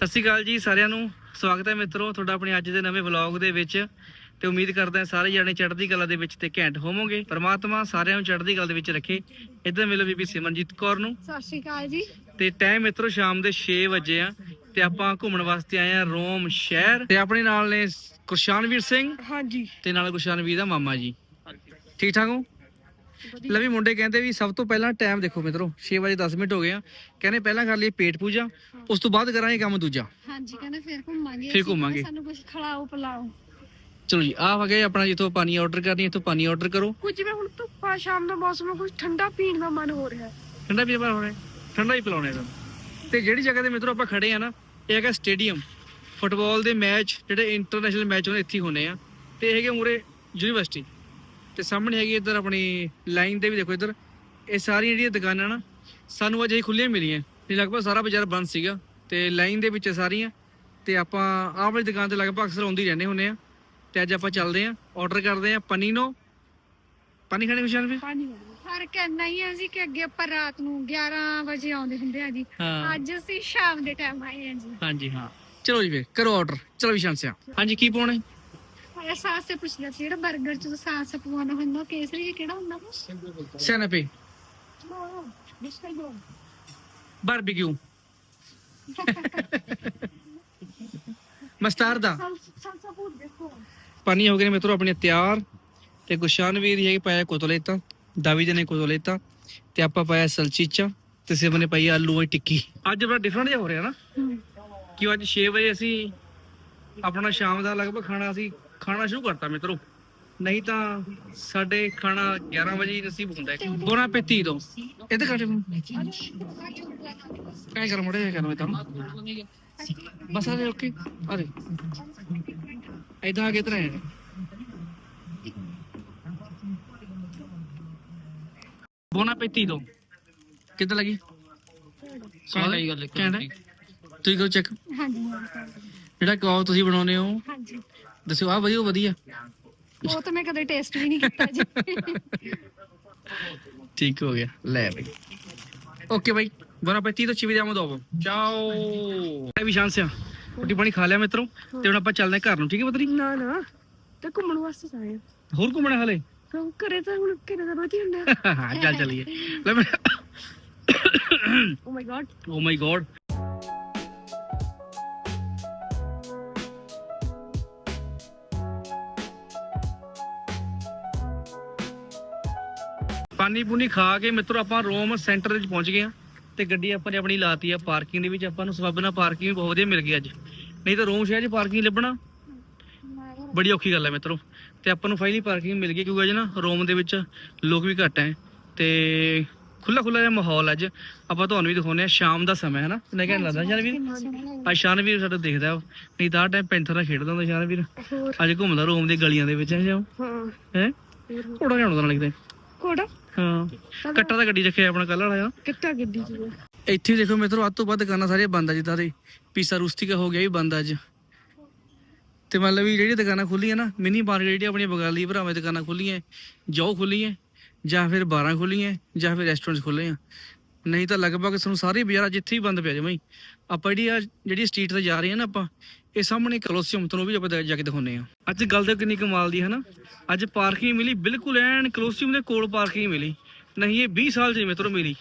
ਸਤਿ ਸ਼੍ਰੀ ਅਕਾਲ ਜੀ ਸਾਰਿਆਂ ਨੂੰ। ਸਵਾਗਤ ਹੈ ਮਿੱਤਰੋ ਤੁਹਾਡਾ ਆਪਣੇ ਅੱਜ ਦੇ ਨਵੇਂ ਵਲੌਗ ਦੇ ਵਿੱਚ। ਤੇ ਉਮੀਦ ਕਰਦਾ ਹਾਂ ਸਾਰੇ ਜਣੇ ਚੜ੍ਹਦੀ ਕਲਾ ਦੇ ਵਿੱਚ ਤੇ ਘੈਂਟ ਹੋਵੋਗੇ। ਪਰਮਾਤਮਾ ਸਾਰਿਆਂ ਨੂੰ ਚੜ੍ਹਦੀ ਕਲਾ ਦੇ ਵਿੱਚ ਰੱਖੇ। ਇੱਧਰ ਮਿਲੋ ਬੀਬੀ ਸਿਮਰਨਜੀਤ ਕੌਰ ਨੂੰ। ਸਤਿ ਸ਼੍ਰੀ ਅਕਾਲ ਜੀ। ਤੇ ਟਾਈਮ ਮਿੱਤਰੋ ਸ਼ਾਮ ਦੇ 6 ਵਜੇ ਆ। ਤੇ ਆਪਾਂ ਘੁੰਮਣ ਵਾਸਤੇ ਆਏ ਆ ਰੋਮ ਸ਼ਹਿਰ। ਤੇ ਆਪਣੇ ਨਾਲ ਨੇ ਕੁਰਸ਼ਾਨਵੀਰ ਸਿੰਘ। ਹਾਂਜੀ। ਤੇ ਨਾਲ ਕੁਰਸ਼ਾਨਵੀਰ ਦਾ ਮਾਮਾ ਜੀ। ਠੀਕ ਠਾਕ ਹੋ? ਲਵੀ ਮੁੰਡੇ ਕਹਿੰਦੇ ਵੀ ਸਭ ਤੋਂ ਪਹਿਲਾਂ ਟਾਈਮ ਦੇਖੋ ਮਿੱਤਰੋ 6 ਵਜੇ 10 ਮਿੰਟ ਹੋ ਗਏ ਆ। ਕਹਿੰਦੇ ਪਹਿਲਾਂ ਕਰ ਲਈ ਪੇਟ ਪੂਜਾ ਉਸ ਤੋਂ ਬਾਅਦ ਕਰਾਂਗੇ ਕੰਮ ਦੂਜਾ। ਹਾਂਜੀ ਕਹਿੰਦੇ ਫਿਰ ਘੁੰਮਾਂਗੇ ਫਿਰ ਅਸੀਂ, ਘੁੰਮਾਂਗੇ। ਸਾਨੂੰ ਕੁਝ ਖਿਲਾਓ ਪਿਲਾਓ। ਚਲੋ ਜੀ ਆਹ ਵਗੇ ਆਪਣਾ ਜਿੱਥੋਂ ਪਾਣੀ ਆਰਡਰ ਕਰਨੀ ਇੱਥੋਂ ਪਾਣੀ ਆਰਡਰ ਕਰੋ। ਕੁਝ ਜਿਵੇਂ ਹੁਣ ਧੁੱਪਾ ਸ਼ਾਮ ਦਾ ਮੌਸਮ ਕੁਝ ਠੰਡਾ ਪੀਣ ਦਾ ਮਨ ਹੋ ਰਿਹਾ। ਹੈ ਠੰਡਾ ਵੀ ਆਪਾਂ ਹੋਣਾ ਠੰਡਾ ਹੀ ਪਿਲਾਉਣਾ ਇਹਦਾ। ਤੇ ਜਿਹੜੀ ਜਗ੍ਹਾ ਤੇ ਮਿੱਤਰੋ ਆਪਾਂ ਖੜੇ ਆ ਨਾ ਇਹ ਹੈਗਾ ਸਟੇਡੀਅਮ ਫੁੱਟਬਾਲ ਦੇ ਮੈਚ ਜਿਹੜੇ ਇੰਟਰਨੈਸ਼ਨਲ ਮੈਚ ਹੁੰਦੇ ਇੱਥੇ ਹੀ ਹੁੰਦੇ ਆ। ਤੇ ਇਹ ਹੈਗੇ ਮੂਰੇ ਯੂਨੀਵਰਸਿਟੀ ਤੇ ਸਾਹਮਣੇ ਹੈਗੀ ਇੱਧਰ ਆਪਣੀ ਲਾਈਨ ਦੇ ਵੀ ਦੇਖੋ ਇੱਧਰ। ਇਹ ਸਾਰੀਆਂ ਜਿਹੜੀਆਂ ਦੁਕਾਨਾਂ ਨਾ ਸਾਨੂੰ ਅੱਜ ਹੀ ਖੁੱਲੀਆਂ ਮਿਲੀਆਂ। ਨਹੀਂ ਲਗਭਗ ਸਾਰਾ ਬਾਜ਼ਾਰ ਬੰਦ ਸੀਗਾ ਤੇ ਲਾਈਨ ਦੇ ਵਿੱਚ ਸਾਰੀਆਂ। ਤੇ ਆਪਾਂ ਆਹ ਵਾਲੀ ਦੁਕਾਨ ਤੇ ਲਗਭਗ ਅਕਸਰ ਆਉਂਦੇ ਰਹਿੰਦੇ ਹੁੰਦੇ ਆ। ਤੇ ਅੱਜ ਆਪਾਂ ਚੱਲਦੇ ਆ ਆਰਡਰ ਕਰਦੇ ਆ ਪਨੀਨੋ ਪਾਣੀ ਖਾਣੇ ਖੁਸ਼ਾਨ ਵੀ ਪਾਣੀ ਫ਼ਰਕ ਇੰਨਾ ਹੀ ਹੈ ਜੀ ਕਿ ਅੱਗੇ ਆਪਾਂ ਰਾਤ ਨੂੰ 11 ਵਜੇ ਆਉਂਦੇ ਹੁੰਦੇ ਆ ਜੀ। ਅੱਜ ਅਸੀਂ ਸ਼ਾਮ ਦੇ ਟਾਈਮ ਆਏ ਹਾਂ ਜੀ। ਹਾਂਜੀ ਹਾਂ। ਚਲੋ ਜੀ ਵੇ ਕਰੋ ਆਰਡਰ ਚਲੋ ਵਿਸ਼ਾਨ ਸਿਆ। ਹਾਂਜੀ ਕੀ ਪਾਉਣਾ ਹੈ? ਮੈਂ ਸਾਸ ਸੇ ਪੁੱਛਦਾ ਸੀ ਜਿਹੜਾ 버ਗਰ ਚ ਸਾਸ ਪਵਾਉਣਾ ਹੁੰਦਾ ਕੇਸਰੀ ਜੀ ਕਿਹੜਾ ਹੁੰਦਾ ਸੈਨਪੇ। ਬਾਰਬੀਕਿਊ ਮਸਟਾਰਦਾ ਸਲਸਾ ਦੇਖੋ। ਪਾਣੀ ਹੋ ਗਏ ਨੇ ਮਿੱਤਰੋ ਆਪਣੇ ਤਿਆਰ ਤੇ ਗੁਸ਼ਾਨ ਵੀਰ ਹੈਗੇ ਪਾਇਆ ਕੋਤਲੇਤਾ ਦਾਵੀ ਜੀ ਨੇ ਕੋਤਲੇਤਾ ਤੇ ਆਪਾਂ ਪਾਇਆ ਸਲਚੀਚਾ ਤੇ ਸਿਵ ਨੇ ਪਾਈ ਆਲੂ ਵਾਲੀ ਟਿੱਕੀ। ਅੱਜ ਬੜਾ ਡਿਫਰੈਂਟ ਜਿਹਾ ਹੋ ਰਿਹਾ ਨਾ ਕਿ ਅੱਜ 6 ਵਜੇ ਅਸੀਂ ਆਪਣਾ ਸ਼ਾਮ ਦਾ ਲਗਭਗ ਖਾਣਾ ਅਸੀਂ ਖਾਣਾ ਸ਼ੁਰੂ ਕਰਤਾ ਮਿੱਤਰੋ। ਨਹੀਂ ਤਾਂ ਸਾਡੇ ਖਾਣਾ 11 ਵਜੇ ਹੀ ਨਸੀਬ ਹੁੰਦਾ ਹੈ ਬੋਨਾ ਪੈਤੀ ਤੋਂ। ਇਹਦੇ ਘੱਟ ਕਾਇ ਕਰ ਮੜੇ ਕਰ ਮੈਂ ਤਾਂ ਬਸ ਆ ਓਕੇ। ਆ ਦੇ। ਇਦਾਂ ਆ ਕੇ ਤਰੇ ਬੋਨਾ ਪੈਤੀ ਤੋਂ। ਕਿੱਦਾਂ ਲੱਗੀ? ਆਈ ਗੱਲ ਕਹਿੰਦਾ ਤੁਸੀਂ ਕੋ ਚੈੱਕ ਹਾਂਜੀ। ਜਿਹੜਾ ਕਬਾਬ ਤੁਸੀਂ ਬਣਾਉਂਦੇ ਹੋ। ਹਾਂਜੀ। ਦੱਸਿਓ ਆ ਵਧੀਆ ਵਧੀਆ। ਉਹ ਤਾਂ ਮੈਂ ਕਦੇ ਟੇਸਟ ਵੀ ਨਹੀਂ ਕੀਤਾ ਜੀ। ਠੀਕ ਹੋ ਗਿਆ ਲੈ ਬਈ। ਓਕੇ ਬਾਈ ਬੋਨਾ ਪੈਤੀ ਤੋਂ ਚਿਵੀ ਜਾਮੋ ਦੋ ਚਾਓ। ਇਹ ਵੀ ਸ਼ਾਂਸ ਆ ਰੋਟੀ ਪਾਣੀ ਖਾ ਲਿਆ ਮਿੱਤਰੋ ਤੇ ਹੁਣ ਆਪਾਂ ਚੱਲਦੇ ਘਰ ਨੂੰ ਠੀਕ ਹੈ ਪਤਰੀ ਨਾ ਨਾ। ਤੇ ਘੁੰਮਣ ਵਾਸਤੇ ਜਾਏ ਹੋਰ ਘੁੰਮਣਾ ਹਲੇ? ਕਿਉਂ ਕਰੇ ਤਾਂ ਹੁਣ ਕਿਹਨੇ ਦਾ ਰੋਟੀ ਹੁੰਦਾ। ਹਾਂ ਚੱਲ ਚੱਲੀਏ। ਲੈ ਮੈਂ ਓ my god O my God ਪਾਣੀ ਪੂਣੀ ਖਾ ਕੇ ਮਿੱਤਰੋ ਆਪਾਂ ਰੋਮ ਸੈਂਟਰ ਵਿੱਚ ਪਹੁੰਚ ਗਏ ਆ ਤੇ ਗੱਡੀ ਆਪਾਂ ਨੇ ਆਪਣੀ ਲਾਤੀ ਆ ਪਾਰਕਿੰਗ ਦੇ ਵਿੱਚ। ਆਪਾਂ ਨੂੰ ਸਬੱਬ ਨਾਲ ਪਾਰਕਿੰਗ ਵੀ ਬਹੁਤ ਵਧੀਆ ਮਿਲ ਗਈ ਅੱਜ। ਨਹੀਂ ਤਾਂ ਰੋਮ ਸ਼ਹਿਰ 'ਚ ਪਾਰਕਿੰਗ ਲੱਭਣਾ ਬੜੀ ਔਖੀ ਗੱਲ ਹੈ ਮਿੱਤਰੋ। ਤੇ ਆਪਾਂ ਨੂੰ ਫਾਈਨਲੀ ਪਾਰਕਿੰਗ ਮਿਲ ਗਈ ਕਿਉਂਕਿ ਅੱਜ ਨਾ ਰੋਮ ਦੇ ਵਿੱਚ ਲੋਕ ਵੀ ਘੱਟ ਹੈ ਤੇ ਖੁੱਲਾ ਖੁੱਲਾ ਜਿਹਾ ਮਾਹੌਲ ਅੱਜ। ਆਪਾਂ ਤੁਹਾਨੂੰ ਵੀ ਦਿਖਾਉਂਦੇ ਆ ਸ਼ਾਮ ਦਾ ਸਮਾਂ ਹੈ ਨਾ ਕਿੰਨਾ ਘੈਂਟ ਲੱਗਦਾ ਸ਼ਾਨਵੀਰ ਅੱਜ ਸ਼ਾਨਵੀਰ ਸਾਡਾ ਦੇਖਦਾ। ਨਹੀਂ ਤਾਂ ਟਾਈਮ ਪੈਂਥਰ ਨਾਲ ਖੇਡਦਾ ਹੁੰਦਾ ਸ਼ਾਨਵੀਰ ਅੱਜ ਘੁੰਮਦਾ ਰੋਮ ਦੀ ਗਲੀਆਂ ਦੇ ਵਿੱਚ ਹੈ? ਜਾਓ ਹਾਂ? ਹੈ ਥੋੜਾ ਜਿਹਾ ਹੁੰਦਾ ਲੱਗਦਾ ਕੋੜਾ ਹਾਂ। ਕੱਟਾ ਤਾਂ ਗੱਡੀ ਰੱਖਿਆ ਆਪਣਾ ਕੱਲ ਵਾਲਾ ਕਿੱਟਾ ਗੱਡੀ ਚ ਇੱਥੇ ਦੇਖੋ ਮਿੱਤਰੋ ਅੱਧ ਤੋਂ ਵੱਧ ਦੁਕਾਨਾਂ ਸਾਰੀਆਂ ਬੰਦ ਆ ਜਿੱਦਾਂ ਦੇ ਪੀਸਾ ਰੂਸਟਿਕਾ ਹੋ ਗਿਆ ਵੀ ਬੰਦ ਅੱਜ। ਤੇ ਮਤਲਬ ਵੀ ਜਿਹੜੀ ਦੁਕਾਨਾਂ ਖੁੱਲੀਆਂ ਨਾ ਮਿਨੀ ਮਾਰਕੀਟ ਜਿਹੜੀ ਆਪਣੀਆਂ ਬੰਗਾਲੀ ਭਰਾਵਾਂ ਦੁਕਾਨਾਂ ਖੁੱਲੀਆਂ ਜੋ ਖੁੱਲੀਆਂ ਜਾਂ ਫਿਰ 12 ਖੁੱਲੀਆਂ ਜਾਂ ਫਿਰ ਰੈਸਟੋਰੈਂਟ ਖੁੱਲੇ ਆ। ਨਹੀਂ ਤਾਂ ਲਗਭਗ ਸਾਨੂੰ ਸਾਰੇ ਬਾਜ਼ਾਰ ਜਿੱਥੇ ਹੀ ਬੰਦ ਪਿਆ ਜਮਾਈ ਆਪਾਂ ਜਿਹੜੀ ਆ, ਜਿਹੜੀ ਸਟਰੀਟ ਤੇ ਜਾ ਰਹੇ ਆ ਨਾ ਆਪਾਂ, ਇਹ ਸਾਹਮਣੇ ਕਲੋਸੀਅਮ ਤੋਂ ਵੀ ਆਪਾਂ ਜਾ ਕੇ ਦਿਖਾਉਂਦੇ ਆ। ਅੱਜ ਗੱਲ ਤਾਂ ਕਿੰਨੀ ਕਮਾਲ ਦੀ ਹੈ ਨਾ। ਅੱਜ ਪਾਰਕਿੰਗ ਮਿਲੀ, ਬਿਲਕੁਲ ਐਨ ਕਲੋਸੀਅਮ ਦੇ ਕੋਲ ਪਾਰਕਿੰਗ ਮਿਲੀ। ਨਹੀਂ, ਇਹ 20 ਸਾਲ ਜਿਵੇਂ ਮਿੱਤਰੋ ਮਿਲੀ।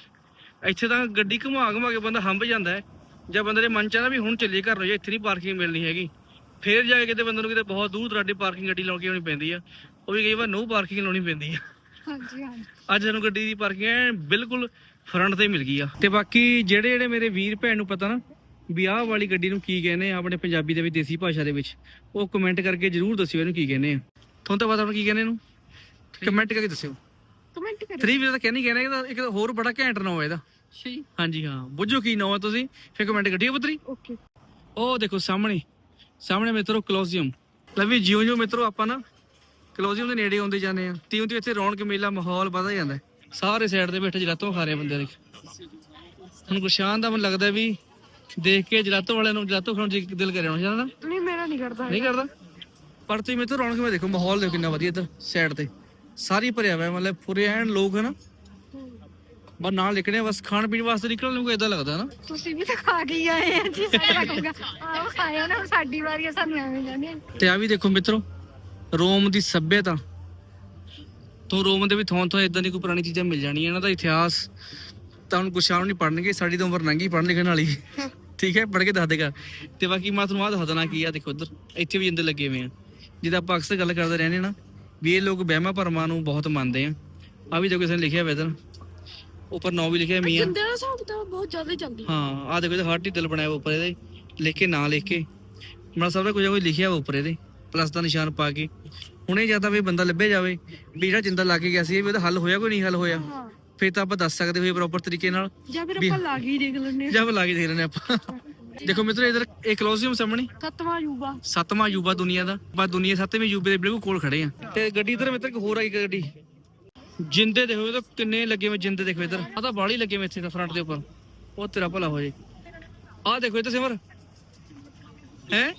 ਇੱਥੇ ਤਾਂ ਗੱਡੀ ਘੁਮਾ ਘੁਮਾ ਕੇ ਬੰਦਾ ਹੰਬ ਜਾਂਦਾ ਹੈ। ਜਾਂ ਬੰਦੇ ਦੇ ਮਨ ਚ ਆਉਂਦਾ ਵੀ ਹੁਣ ਚੱਲੀਏ ਘਰ ਨੂੰ, ਜੇ ਇੱਥੇ ਨਹੀਂ ਪਾਰਕਿੰਗ ਮਿਲਣੀ ਹੈਗੀ। ਫੇਰ ਜਾ ਕੇ ਕਿਤੇ ਬੰਦੇ ਨੂੰ ਕਿਤੇ ਬਹੁਤ ਦੂਰ ਦਰਾਡੇ ਪਾਰਕਿੰਗ ਗੱਡੀ ਲਾਉਣ ਕੇ ਆਉਣੀ ਪੈਂਦੀ ਆ। ਉਹ ਵੀ ਕਈ ਵਾਰ ਨੋ ਪਾਰਕਿੰਗ ਲਾਉਣੀ ਪੈਂਦੀ ਆ। ਹਾਂਜੀ ਹਾਂਜੀ। ਅੱਜ ਸਾਨੂੰ ਗੱਡੀ ਦੀ ਪਾਰਕਿੰਗ ਐਨ ਬਿਲਕੁਲ ਫਰੰਟ ਤੇ ਮਿਲ ਗਈ ਆ। ਤੇ ਬਾਕੀ ਜਿਹੜੇ ਜਿਹੜੇ ਮੇਰੇ ਵੀਰ ਭੈਣ ਨੂੰ ਪਤਾ ਨਾ ਵੀ ਆਹ ਵਾਲੀ ਗੱਡੀ ਨੂੰ ਕੀ ਕਹਿੰਦੇ ਆ ਆਪਣੇ ਪੰਜਾਬੀ ਦੇ ਵਿੱਚ ਦੇਸੀ ਭਾਸ਼ਾ ਦੇ ਵਿੱਚ ਉਹ ਕਮੈਂਟ ਕਰਕੇ ਜਰੂਰ ਦੱਸਿਓ ਇਹਨੂੰ ਕੀ ਕਹਿੰਦੇ ਆ। ਤੁਹਾਨੂੰ ਤਾਂ ਪਤਾ ਹੁਣ ਕੀ ਕਹਿੰਦੇ ਇਹਨੂੰ? ਕਮੈਂਟ ਕਰਕੇ ਦੱਸਿਓ। ਕਮੈਂਟ ਕਰੋ 3 ਵੀਰ ਤਾਂ ਕਹਿੰਦੇ ਕਹਿੰਦੇ ਇਹਦਾ ਇੱਕ ਹੋਰ ਬੜਾ ਘੈਂਟ ਨਾਮ ਹੈ ਇਹਦਾ। ਸਹੀ ਹਾਂਜੀ ਹਾਂ। ਬੁੱਝੋ ਕੀ ਨਾਮ ਹੈ ਤੁਸੀਂ ਫਿਰ ਕਮੈਂਟ ਕਰਿਓ ਪੁੱਤਰੀ। ਓਕੇ ਉਹ ਦੇਖੋ ਸਾਹਮਣੇ ਸਾਹਮਣੇ ਮਿੱਤਰੋ ਕਲੋਜ਼ੀਅਮ ਲਵੀ ਜਿਉਂ ਜਿਉਂ ਮਿੱਤਰੋ ਆਪਾਂ ਨਾ ਕਲੋਜ਼ੀਅਮ ਦੇ ਨੇੜੇ ਆਉਂਦੇ ਜਾਂਦੇ ਆ। ਤਿਉਂ ਤਿਉਂ ਇੱਥੇ ਰੌਣਕ ਮੇਲਾ ਮਾਹੌਲ ਵਧਦਾ ਜਾਂਦਾ ਹੈ। ਸਾਰੇ ਸਾਈਡ ਤੇ ਬੈਠੇ ਜਲਾਤੋਂ ਖਾ ਰਹੇ ਆ ਬੰਦੇ ਦੇਖ। ਹੁਣ ਗੁਸ਼ਾਨ ਦਾ ਮਨ ਲੱਗਦਾ ਵੀ ਦੇਖ ਕੇ ਜਲਾਤੋਂ ਵਾਲਿਆਂ ਨੂੰ ਜਲਾਤੋਂ ਖਾਣ ਜੀ ਦਿਲ ਕਰਿਆ ਹੋਣਾ ਜਾਨਾ ਨਹੀਂ ਮੇਰਾ ਨਹੀਂ ਕਰਦਾ ਨਹੀਂ ਕਰਦਾ? ਪਰ ਤੁਸੀਂ ਮਿੱਤਰੋ ਰੌਣਕ ਮੈਂ ਦੇਖੋ ਮਾਹੌਲ ਦੇਖੋ ਕਿੰਨਾ ਵਧੀਆ ਇੱਧਰ ਸਾਈਡ ਤੇ। ਸਾਰੀ ਭਰਿਆ ਹੋਇਆ ਮਤਲਬ ਪੂਰੇ ਐਨ ਲੋਕ ਹਨ। ਬਸ ਨਾਲ ਲਿਖਣੇ ਬਸ ਖਾਣ ਪੀਣ ਵਾਸਤੇ ਨਿਕਲਣ ਨੂੰ ਇਦਾਂ ਲੱਗਦਾ ਨਾ। ਤੁਸੀਂ ਵੀ ਤਾਂ ਖਾ ਕੇ ਹੀ ਆਏ ਆ ਜੀ ਸਾਡਾ ਕਹੂਗਾ ਆਓ ਖਾਇਓ ਨਾ ਹੁਣ ਸਾਡੀ ਵਾਰੀ ਆ ਸਾਨੂੰ ਐਵੇਂ ਕਹਿੰਦੇ ਤੇ ਆ ਵੀ ਦੇਖੋ ਮਿੱਤਰੋ ਰੋਮ ਦੀ ਸੱਭਿਅਤਾ। ਤੋਂ ਰੋਮ ਦੇ ਵੀ ਥੋਂ ਥੋਂ ਇਦਾਂ ਦੀ ਕੋਈ ਪੁਰਾਣੀ ਚੀਜ਼ਾਂ ਮਿਲ ਜਾਣੀਆਂ ਇਹਨਾਂ ਦਾ ਇਤਿਹਾਸ ਤਾਂ ਹੁਣ ਕੁਛ ਆਉਣ ਨਹੀਂ ਪੜਨਗੇ ਸਾਡੀ ਤਾਂ ਉਮਰ ਲੰਘੀ ਪੜ੍ਹਨ ਲਿਖਣ ਵਾਲੀ। ਠੀਕ ਹੈ ਪੜ੍ਹ ਕੇ ਦੱਸ ਦੇਗਾ। ਤੇ ਬਾਕੀ ਮੈਂ ਤੁਹਾਨੂੰ ਆਹ ਦੱਸ ਦੇਣਾ ਕੀ ਆ ਦੇਖੋ ਇੱਧਰ ਇੱਥੇ ਵੀ ਜਿੰਦੇ ਲੱਗੇ ਹੋਏ ਆ। ਜਿੱਦਾਂ ਆਪਾਂ ਅਕਸਰ ਗੱਲ ਕਰਦੇ ਰਹਿੰਦੇ ਨਾ ਵੀ ਇਹ ਲੋਕ ਵਹਿਮਾਂ ਭਰਮਾਂ ਨੂੰ ਬਹੁਤ ਮੰਨਦੇ ਆ। ਆ ਵੀ ਦੇਖੋ ਕਿਸੇ ਨੇ ਲਿਖਿਆ ਹੋਇਆ ਇੱਧਰ। ਉੱਪਰ ਨੌ ਵੀ ਲਿਖਿਆ ਮੀਆਂ। ਜਿੰਦੇ ਦਾ ਹਿਸਾਬ ਤਾਂ ਬਹੁਤ ਜ਼ਿਆਦਾ ਚੱਲਦੀ ਹਾਂ ਆ ਦੇਖੋ ਇਹਦੇ ਹਾਰਟ ਹੀ ਦਿਲ ਬਣਾਇਆ ਉੱਪਰ ਇਹਦੇ ਲਿਖ ਕੇ ਨਾਂ ਲਿਖ ਕੇ। ਮਤਲਬ ਸਭ ਦਾ ਕੁਝ ਕੁਝ ਲਿਖਿਆ ਉੱਪਰ ਇਹਦੇ। ਪਲੱਸ ਦਾ ਨਿਸ਼ਾਨ ਪਾ ਕੇ। ਹੁਣੇ ਜ਼ਿਆਦਾ ਵੀ ਬੰਦਾ ਲੱਭੇ ਜਾਵੇ। ਵੀ ਜਿਹੜਾ ਜਿੰਦਾ ਲਾ ਕੇ ਗਿਆ ਸੀ ਵੀ ਉਹਦਾ ਹੱਲ ਹੋਇਆ ਕੋਈ ਨਹੀਂ ਹੱਲ ਹੋਇਆ। ਹਾਂ। ਫਿਰ ਤਾਂ ਆਪਾਂ ਦੱਸ ਸਕਦੇ ਹੋਏ ਪ੍ਰੋਪਰ ਤਰੀਕੇ ਨਾਲ ਜਾਂ ਫਿਰ ਵੀ- ਆਪਾਂ ਲਾ ਕੇ ਹੀ ਦੇਖ ਲੈਂਦੇ ਜਾਂ ਲਾ ਕੇ ਦੇਖ ਲੈਣੇ ਆਪਾਂ। ਦੇਖੋ ਮਿੱਤਰੋ ਇਧਰ ਇਹ ਕਲੋਜ਼ੀਅਮ ਸਾਹਮਣੇ। ਸੱਤਵਾਂ ਯੂਬਾ। ਸੱਤਵਾਂ ਯੂਬਾ ਦੁਨੀਆ ਦਾ। ਆਪਾਂ ਦੁਨੀਆ ਸੱਤਵੇਂ ਯੂਬੇ ਦੇ ਬਿਲਕੁਲ ਕੋਲ ਖੜੇ ਆ ਤੇ ਗੱਡੀ ਇਧਰ ਮਿੱਤਰ ਇੱਕ ਹੋਰ ਆਈ ਗੱਡੀ। ਜਿੰਦੇ ਦੇਖੋ ਇਹ ਤਾਂ ਕਿੰਨੇ ਲੱਗੇ ਹੋਏ ਜਿੰਦੇ ਦੇਖੋ ਇਧਰ। ਆ ਤਾਂ ਬਾਲੀ ਲੱਗੇ ਹੋਏ ਇੱਥੇ ਤਾਂ ਫਰੰਟ ਦੇ ਉੱਪਰ। ਉਹ ਤੇਰਾ ਭਲਾ ਹੋ ਜੇ। ਆਹ ਦੇਖੋ ਇੱਧਰ ਸਿਮਰ। ਹੈ?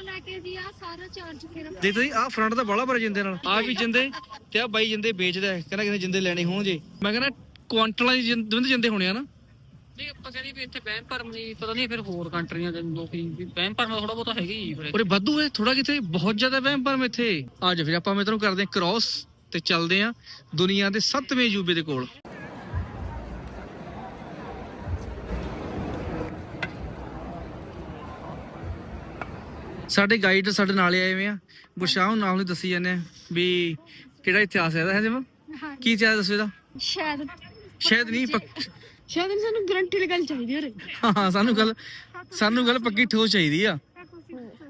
ਉੱਥੋਂ ਲੈ ਕੇ ਜੀ ਆ ਸਾਰਾ ਚਾਰਜ ਫਿਰ ਦੇਖ ਤੁਸੀਂ ਆਹ ਫਰੰਟ ਦਾ ਬਾਲਾ ਭਰ ਜਿੰਦੇ ਨਾਲ। ਆ ਵੀ ਜਿੰਦੇ? ਤੇ ਆ ਬਾਈ ਜਿੰਦੇ ਵੇਚਦਾ ਹੈ। ਕਹਿੰਦਾ ਕਿਸੇ ਜਿੰਦੇ ਲੈਣੇ ਹੋਣ ਜੇ। ਮੈਂ ਕਹਿੰਦਾ ਕੁਆਂਟਲਾਂ ਦੀ ਜਿੰਦ ਜਿੰਦੇ ਹੋਣੇ ਆ ਨਾ। ਨਹੀਂ ਆਪਾਂ ਕਹਿੰਦੇ ਵੀ ਇੱਥੇ ਵਹਿਮ ਭਰਮ ਨਹੀਂ ਪਤਾ ਨਹੀਂ ਫਿਰ ਹੋਰ ਕੰਟਰੀਆਂ ਦੇ ਲੋਕੀ ਵੀ ਵਹਿਮ ਭਰਮ ਥੋੜਾ ਬਹੁਤਾ ਹੈਗਾ ਹੀ ਫਿਰ ਉਰੇ ਵਾਧੂ ਹੈ ਥੋੜਾ ਕਿਤੇ ਬਹੁਤ ਜ਼ਿਆਦਾ ਵਹਿਮ ਭਰਮ ਇੱਥੇ। ਅੱਜ ਫਿਰ ਆਪਾਂ ਮਿੱਤਰੋਂ ਕਰਦੇ ਹਾਂ ਕ੍ਰਾਸ ਤੇ ਚੱਲਦੇ ਆ ਦੁਨੀਆ ਦੇ 7ਵੇਂ ਯੂਬੇ ਦੇ ਕੋਲ। ਸਾਡੇ ਗਾਈਡ ਸਾਡੇ ਨਾਲ ਆਏ ਹੋਏ ਆ। ਗੁਰਸ਼ਾਹ ਨਾਮ ਨੂੰ ਦੱਸੀ ਜਾਂਦੇ ਆ ਵੀ ਕਿਹੜਾ ਇਤਿਹਾਸ ਹੈ ਇਹਦਾ ਹੈ ਜਿਵੇਂ ਕੀ ਇਤਿਹਾਸ ਦੱਸੋ ਇਹਦਾ? ਸ਼ਾਇਦ ਸ਼ਾਇਦ ਨਹੀਂ ਪੱਕ ਸ਼ਾਇਦ ਇਹਨੂੰ ਸਾਨੂੰ ਗਰੰਟੀ ਲਗਾਣੀ ਚਾਹੀਦੀ ਹੈ ਹਾਂ ਸਾਨੂੰ ਗੱਲ ਸਾਨੂੰ ਗੱਲ ਪੱਕੀ ਠੋਸ ਚਾਹੀਦੀ ਆ।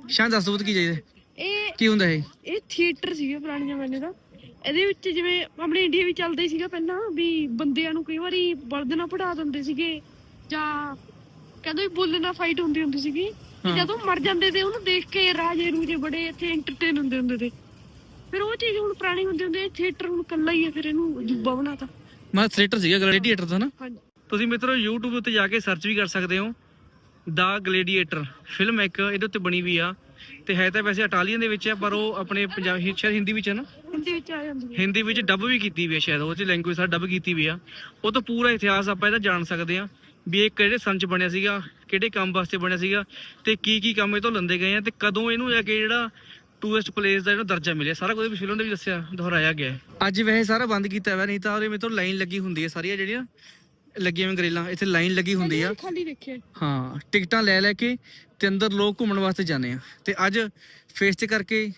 ਸ਼ਾਇਦ ਦੱਸ ਦੋ ਕੀ ਚਾਹੀਦਾ? ਇਹ ਕੀ ਹੁੰਦਾ ਇਹ? ਇਹ ਥੀਏਟਰ ਸੀਗਾ ਪੁਰਾਣੇ ਜ਼ਮਾਨੇ ਦਾ। ਇਹਦੇ ਵਿੱਚ ਜਿਵੇਂ ਆਪਣੇ ਇੰਡੀਆ ਵੀ ਚੱਲਦਾ ਹੀ ਸੀਗਾ ਪਹਿਲਾਂ ਵੀ ਬੰਦਿਆਂ ਨੂੰ ਕਈ ਵਾਰੀ ਬਲਦ ਨਾਲ ਪੜਾ ਦਿੰਦੇ ਸੀਗੇ ਜਾਂ ਕਹਿੰਦੇ ਬੁੱਲ ਨਾਲ ਫਾਈਟ ਹੁੰਦੀ ਹੁੰਦੀ ਸੀਗੀ। ਤੇ। ਜਦੋਂ ਮਰ ਜਾਂਦੇ ਤੇ ਉਹਨੂੰ ਦੇਖ ਕੇ ਰਾਜੇ ਰੂਜੇ ਬੜੇ ਇੱਥੇ ਐਂਟਰਟੇਨ ਹੁੰਦੇ ਹੁੰਦੇ ਤੇ। ਫਿਰ ਉਹ ਚੀਜ਼ ਹੁਣ ਪੁਰਾਣੀ ਹੁੰਦੀ ਹੁੰਦੀ ਥੀਏਟਰ ਹੁਣ ਕੱਲਾ ਹੀ ਹੈ ਫਿਰ ਇਹਨੂੰ ਅਜੂਬਾ ਬਣਾਤਾ। ਮੈਂ ਥੀਏਟਰ ਸੀਗਾ ਗਲੈਡੀਏਟਰ ਦਾ ਨਾ। ਹਾਂਜੀ। ਤੁਸੀਂ ਮਿੱਤਰੋ YouTube ਉੱਤੇ ਜਾ ਕੇ ਸਰਚ ਵੀ ਕਰ ਸਕਦੇ ਹੋ। ਦਾ ਗਲੈਡੀਏਟਰ ਫਿਲਮ ਇੱਕ ਇਹਦੇ ਉੱਤੇ ਬਣੀ ਵੀ ਆ। ਤੇ ਹੈ ਤਾਂ ਵੈਸੇ ਇਟਾਲੀਅਨ ਦੇ ਵਿੱਚ ਹੈ ਪਰ ਉਹ ਆਪਣੇ ਪੰਜਾਬੀ ਸ਼ਾਇਦ ਹਿੰਦੀ ਵਿੱਚ ਹੈ ਨਾ। ਹਿੰਦੀ ਵਿੱਚ ਆ ਜਾਂਦੀ ਹੈ। ਹਿੰਦੀ ਵਿੱਚ ਡੱਬ ਵੀ ਕੀਤੀ ਵੀ ਹੈ ਸ਼ਾਇਦ ਉਹ ਚ ਲੈਂਗੁਏਜ ਸਾਡਾ ਡੱਬ ਕੀਤੀ ਵੀ ਆ। ਉਹ ਤੋਂ ਪੂਰਾ ਇਤਿਹਾਸ ਆਪਾਂ ਇਹਦਾ ਜਾਣ ਸਕਦੇ ਆ। ਵੀ ਇਹ ਕਿਹੜੇ ਸੰਨ ਚ ਬਣਿਆ ਸੀਗਾ ਕਿਹੜੇ ਕੰਮ ਵਾਸਤੇ ਬਣਿਆ ਸੀਗਾ ਤੇ ਕੀ ਕੀ ਕੰਮ ਇਹ ਤੋਂ ਲੰਦੇ ਗਏ ਆ ਤੇ ਕਦੋਂ ਇਹਨੂੰ ਜਾ ਕੇ ਜਿਹੜਾ ਟੂਰਿਸਟ ਪਲੇਸ ਦਾ ਜਿਹੜਾ ਦਰਜਾ ਮਿਲਿਆ? ਸਾਰਾ ਕੁਝ ਫਿਲਮ ਦੇ ਵੀ ਦੱਸਿਆ ਦੁਹਰਾਇਆ ਗਿਆ। ਅੱਜ ਵੈਸੇ ਸਾਰਾ ਬੰਦ ਕੀਤਾ ਹੋਇਆ ਨਹੀਂ ਤਾਂ ਉਹਦੇ ਮੇਤੋਂ ਲਾਈਨ ਲੱਗੀ ਹੁੰਦੀ ਹੈ ਸਾਰੀਆਂ ਜਿਹੜੀਆਂ ਲੱਗੀਆਂ ਹੋਈਆਂ ਗਰੇਲਾਂ ਇੱਥੇ ਲਾਈਨ ਲੱਗੀ ਹੁੰਦੀ ਆ। ਖਾਲੀ ਹਾਂ ਟਿਕਟਾਂ ਲੈ ਲੈ ਕੇ ਤੇ ਅੰਦਰ ਲੋਕ ਘੁੰਮਣ ਵਾਸਤੇ ਜਾਂਦੇ ਆ। ਤੇ ਅੱਜ ਫੇਸ ਤੇ ਕਰਕੇ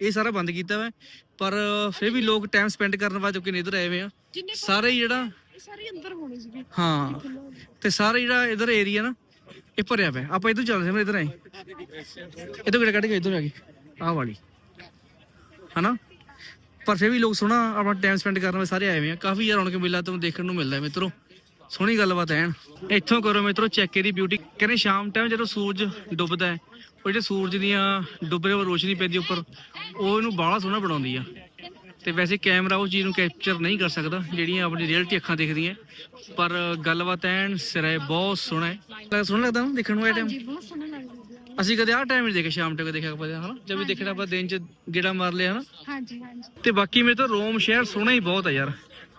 ਇਹ ਸਾਰਾ ਬੰਦ ਕੀਤਾ ਹੋਇਆ ਪਰ ਫਿਰ ਵੀ ਲੋਕ ਟਾਈਮ ਸਪੈਂਡ ਕਰਨ ਵਾਸਤੇ ਕਿਨੇ ਇਧਰ ਆਏ ਹੋਏ ਆ। ਸਾਰੇ ਜਿਹੜਾ ਸਾਰੇ ਅੰਦਰ ਹੋਣੇ ਸੀਗੇ। ਹਾਂ। ਤੇ ਸਾਰੇ ਜਿਹੜਾ ਇਧਰ ਏਰੀਆ ਨਾ ਇਹ ਭਰਿਆ ਪਿਆ। ਆਪਾਂ ਇਧਰ ਚੱਲਦੇ ਹਾਂ ਇਧਰ ਆਏ। ਇਧਰ ਕਿਹੜਾ ਕੱਢ ਕੇ ਇਧਰ ਆ ਗਏ। ਆਹ ਵਾਲੀ। ਹਨਾ? ਪਰ ਫਿਰ ਵੀ ਲੋਕ ਸੋਹਣਾ ਆਪਣਾ ਟਾਈਮ ਸਪੈਂਡ ਕਰਨ ਵਾਸਤੇ ਸਾਰੇ ਆਏ ਹੋਏ ਆ। ਕਾਫੀ ਯਾਰ ਰੌਣਕ ਮੇਲਾ ਤੁਹਾਨੂੰ ਦੇਖਣ ਨੂੰ ਮਿਲਦਾ ਮਿੱਤਰੋ। ਸੋਹਣੀ ਗੱਲਬਾਤ ਐਨ। ਇੱਥੋਂ ਕਰੋ ਮਿੱਤਰੋ ਚੈੱਕ ਇਹਦੀ ਬਿਊਟੀ ਕਹਿੰਦੇ ਸ਼ਾਮ ਟਾਈਮ ਜਦੋਂ ਸੂਰਜ ਡੁੱਬਦਾ ਹੈ ਉਹ ਜਿਹੜੇ ਸੂਰਜ ਦੀਆਂ ਡੁੱਬਦੇ ਹੋਏ ਰੋਸ਼ਨੀ ਪੈਂਦੀ ਉੱਪਰ ਉਹ ਇਹਨੂੰ ਬਾਹਲਾ ਸੋਹਣਾ ਬਣਾਉਂਦੀ ਆ। ਤੇ ਵੈਸੇ ਕੈਮਰਾ ਉਹ ਚੀਜ਼ ਨੂੰ ਕੈਪਚਰ ਨਹੀਂ ਕਰ ਸਕਦਾ ਜਿਹੜੀਆਂ ਆਪਣੀ ਰੀਅਲਟੀ ਅੱਖਾਂ ਦੇਖਦੀਆਂ। ਪਰ ਗੱਲਬਾਤ ਐਨ ਸਿਰੇ ਬਹੁਤ ਸੋਹਣਾ ਹੈ। ਲੱਗਦਾ ਸੋਹਣਾ ਲੱਗਦਾ ਨਾ ਦੇਖਣ ਨੂੰ ਇਹ ਟਾਈਮ ਜੀ ਬਹੁਤ ਸੋਹਣਾ ਲੱਗਦਾ। ਅਸੀਂ ਕਦੇ ਆਹ ਟਾਈਮ ਨਹੀਂ ਦੇਖਿਆ ਸ਼ਾਮ ਟਾਈਮ ਦੇਖਿਆ ਕਦੇ ਹਨਾ? ਜਦ ਵੀ ਦੇਖਣਾ ਆਪਾਂ ਦਿਨ ਚ ਗੇੜਾ ਮਾਰ ਲਿਆ ਹਨਾ? ਹਾਂਜੀ ਹਾਂਜੀ। ਤੇ ਬਾਕੀ ਮੇਰੇ ਤਾਂ ਰੋਮ ਸ਼ਹਿਰ ਸੋਹਣਾ ਹੀ ਬਹੁਤ ਹੈ ਯਾਰ।